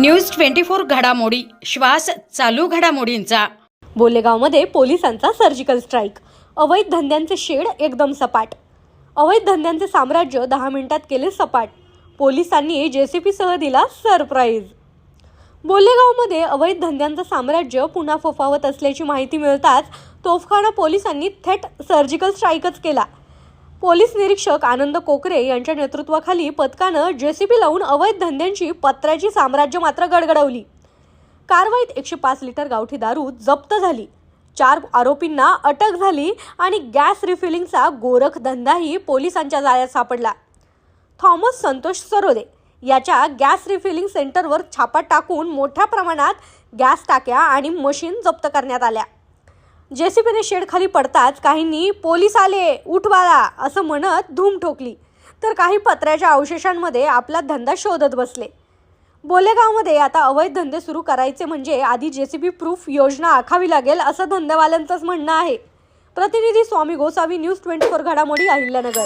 News twenty four घडामोडी. श्वास चालू घडामोडींचा. बोलेगावमध्ये पोलिसांचा सर्जिकल स्ट्राईक अवैध धंद्यांचे शेड एकदम सपाट. अवैध धंद्यांचे साम्राज्य दहा मिनिटात केले सपाट. पोलिसांनी जेसीपीसह दिला सरप्राईज बोलेगावमध्ये अवैध धंद्यांचं साम्राज्य पुन्हा फोफावत असल्याची माहिती मिळताच तोफखाना पोलिसांनी थेट सर्जिकल स्ट्राईकच केला. पोलीस निरीक्षक आनंद कोकरे यांच्या नेतृत्वाखाली पथकानं जेसीबी लावून अवैध धंद्यांची पत्र्याची साम्राज्य मात्र गडगडवली. कारवाईत एकशे पाच लिटर गावठी दारू जप्त झाली. चार आरोपींना अटक झाली आणि गॅस रिफिलिंगचा गोरख धंदाही पोलिसांच्या जाळ्यात सापडला. थॉमस संतोष सरोदे याच्या गॅस रिफिलिंग सेंटरवर छापा टाकून मोठ्या प्रमाणात गॅस टाक्या आणि मशीन जप्त करण्यात आल्या. जेसीबीने शेड खाली पडताच काहींनी पोलीस आले उठवाला असं म्हणत धूम ठोकली. तर काही पत्र्याच्या अवशेषांमध्ये आपला धंदा शोधत बसले. बोलेगावमध्ये आता अवैध धंदे सुरू करायचे म्हणजे आधी जेसीबी प्रूफ योजना आखावी लागेल असं धंदेवाल्यांचंच म्हणणं आहे. प्रतिनिधी Swami Gosavi news twenty four घडामोडी अहिल्यानगर.